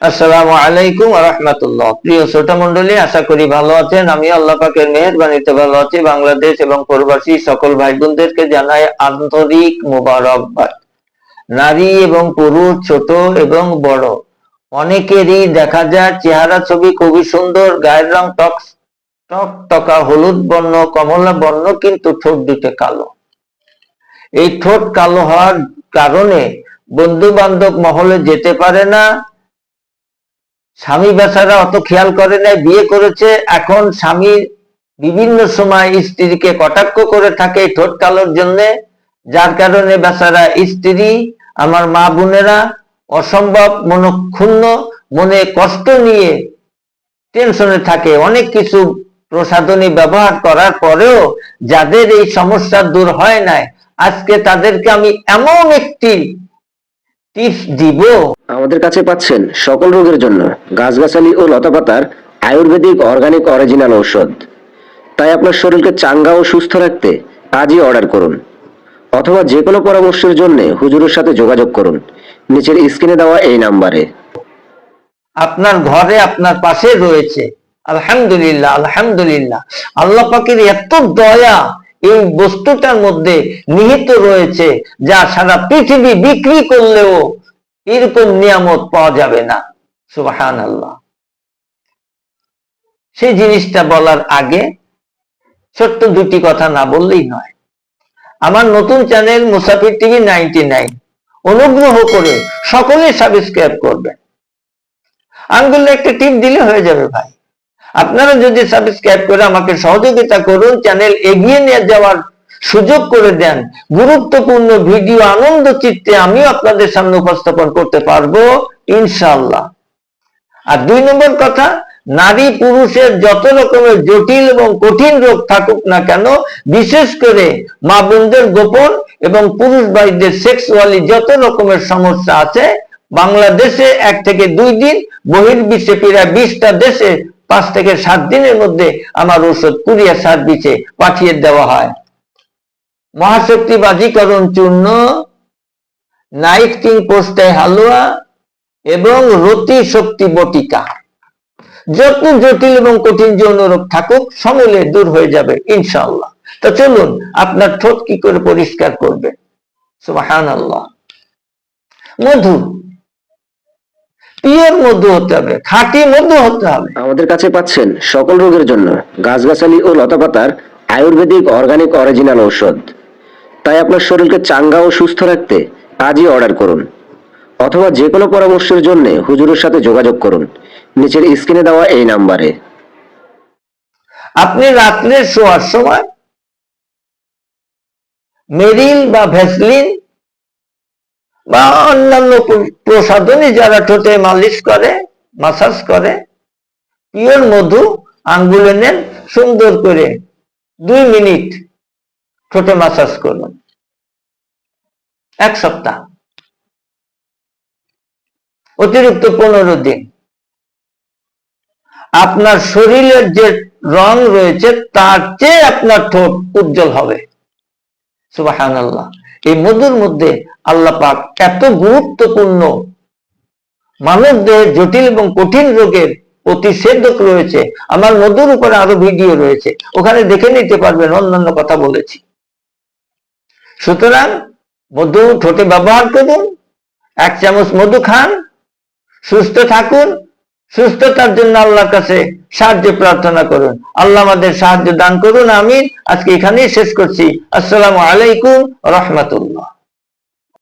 আসসালামু আলাইকুম রহমতুল্লাহ। প্রিয় ছোট মন্ডলী আশা করি ভালো আছেন। আমি আল্লাহ পাকের মেহরবানিতে ভালো আছি। বাংলাদেশ এবং প্রবাসী সকল ভাই বোনদেরকে জানাই আন্তরিক মোবারকবাদ। নারী এবং পুরুষ, ছোট এবং বড়, অনেকেরই দেখা যায় চেহারা ছবি খুবই সুন্দর, গায়ের রং টক টক টকা, হলুদ বর্ণ, কমলা বর্ণ, কিন্তু ঠোঁট দুটো কালো। এই ঠোঁট কালো হওয়ার কারণে বন্ধু বান্ধব মহলে যেতে পারে না স্বামী বেচারা অত খেয়াল করে নাই, বিয়ে করেছে। এখন স্বামী বিভিন্ন সময় স্ত্রীকে কটাক্ষ করে থাকে ঠোঁট কালোর জন্যে। যার কারণে বেচারা স্ত্রী, আমার মা বোনেরা অসম্ভব মনক্ষুণ্ণ, মনে কষ্ট নিয়ে টেনশনে থাকে। অনেক কিছু প্রসাধনী ব্যবহার করার পরেও যাদের এই সমস্যা দূর হয় নাই, আজকে তাদেরকে আমি এমন একটি টিপস দিব। আমাদের কাছে পাচ্ছেন সকল রোগের জন্য গাছগাছালি ও লতাপাতার আয়ুর্বেদিক অর্গানিক অরিজিনাল ঔষধ। তাই আপনার শরীরকে চাঙ্গা ও সুস্থ রাখতে আজই অর্ডার করুন। অথবা যে কোনো পরামর্শের জন্য হুজুরের সাথে যোগাযোগ করুন। নিচের স্ক্রিনে দেওয়া এই নাম্বারে। আপনার ঘরে আপনার পাশে রয়েছে। আলহামদুলিল্লাহ আলহামদুলিল্লাহ। আল্লাহ পাকের এত দয়া এই বস্তুটার মধ্যে নিহিত রয়েছে যা সারা পৃথিবী বিক্রি করলেও এরকম নিয়ামত পাওয়া যাবে না। সুবাহান আল্লাহ সেই জিনিসটা বলার আগে ছোট্ট দুটি কথা না বললেই নয়। আমার নতুন চ্যানেল মুসাফির টিভি নাইনটি নাইন। অনুগ্রহ করে সকলে সাবস্ক্রাইব করবেন। আঙ্গুলে একটা টিপ দিলে হয়ে যাবে ভাই। আপনারা যদি সাবস্ক্রাইব করে আমাকে সহযোগিতা করুন চ্যানেল এগিয়ে নিয়ে যাওয়ার সুযোগ করে দেন, গুরুত্বপূর্ণ ভিডিও, আনন্দ চিত্তে আমিও আপনাদের সামনে উপস্থাপন করতে পারব ইনশাল্লাহ আর দুই নম্বর কথা, নারী পুরুষের যত রকমের জটিল এবং কঠিন রোগ থাকুক না কেন, বিশেষ করে মা বোনদের গোপন এবং পুরুষ ভাইদের সেক্সুয়ালি যত রকমের সমস্যা আছে, বাংলাদেশে এক থেকে দুই দিন, বহির্বিশ্বে প্রায় বিশটা দেশে পাঁচ থেকে সাত দিনের মধ্যে আমার ওষুধ কুরিয়ার সার্ভিসে পাঠিয়ে দেওয়া হয়। মহাশক্তি বাজিকরণ চূর্ণ নাইট কিং পোস্টায় হালুয়া এবং রতি শক্তি বটিকা। যত জটিল এবং কঠিন যৌন রোগ থাকুক, সমূলে দূর হয়ে যাবে, ইনশাআল্লাহ। তো চলুন, আপনার ঠোঁট কি করে পরিষ্কার করবে? সুবাহান আল্লাহ মধু পিওর মধু হতে হবে খাঁটি মধু হতে হবে। আমাদের কাছে পাচ্ছেন সকল রোগের জন্য গাছগাছালি ও লতাপাতার আয়ুর্বেদিক অর্গানিক অরিজিনাল ঔষধ। তাই আপনার শরীরকে চাঙ্গা ও সুস্থ রাখতে আজই অর্ডার করুন। অথবা যে কোনো পরামর্শের জন্য হুজুরের সাথে যোগাযোগ করুন। নিচের স্ক্রিনে দেওয়া এই নাম্বারে। আপনি রাত্রে শোয়ার সময় মেরিল বা ভ্যাসলিন বা অন্যান্য প্র- প্রসাধনী যারা ঠোঁটে মালিশ করে মাসাজ করে, পিওর মধু আঙ্গুলে নেন সুন্দর করে দুই মিনিট ঠোঁটে মাসাজ করুন। এক সপ্তাহ। অতিরিক্ত পনেরো দিন। আপনার শরীরের যে রং রয়েছে, তার চেয়ে আপনার ঠোঁট উজ্জ্বল হবে। আল্লাহ এই মধুর মধ্যে আল্লাহ পাক এত গুরুত্বপূর্ণ মানব দেহের জটিল এবং কঠিন রোগের প্রতিষেধক রয়েছে। আমার মধুর উপরে আরও ভিডিও রয়েছে। ওখানে দেখে নিতে পারবেন, অন্যান্য কথা বলেছি। সুতরাং মধু ঠোঁটে ব্যবহার করুন, এক চামচ মধু খান, সুস্থ থাকুন সুস্থতার জন্য আল্লাহর কাছে সাহায্য, প্রার্থনা করুন। আল্লাহ আমাদের সাহায্য দান করুন আমি আজকে এখানেই শেষ করছি। আসসালামু আলাইকুম রহমতুল্লাহ।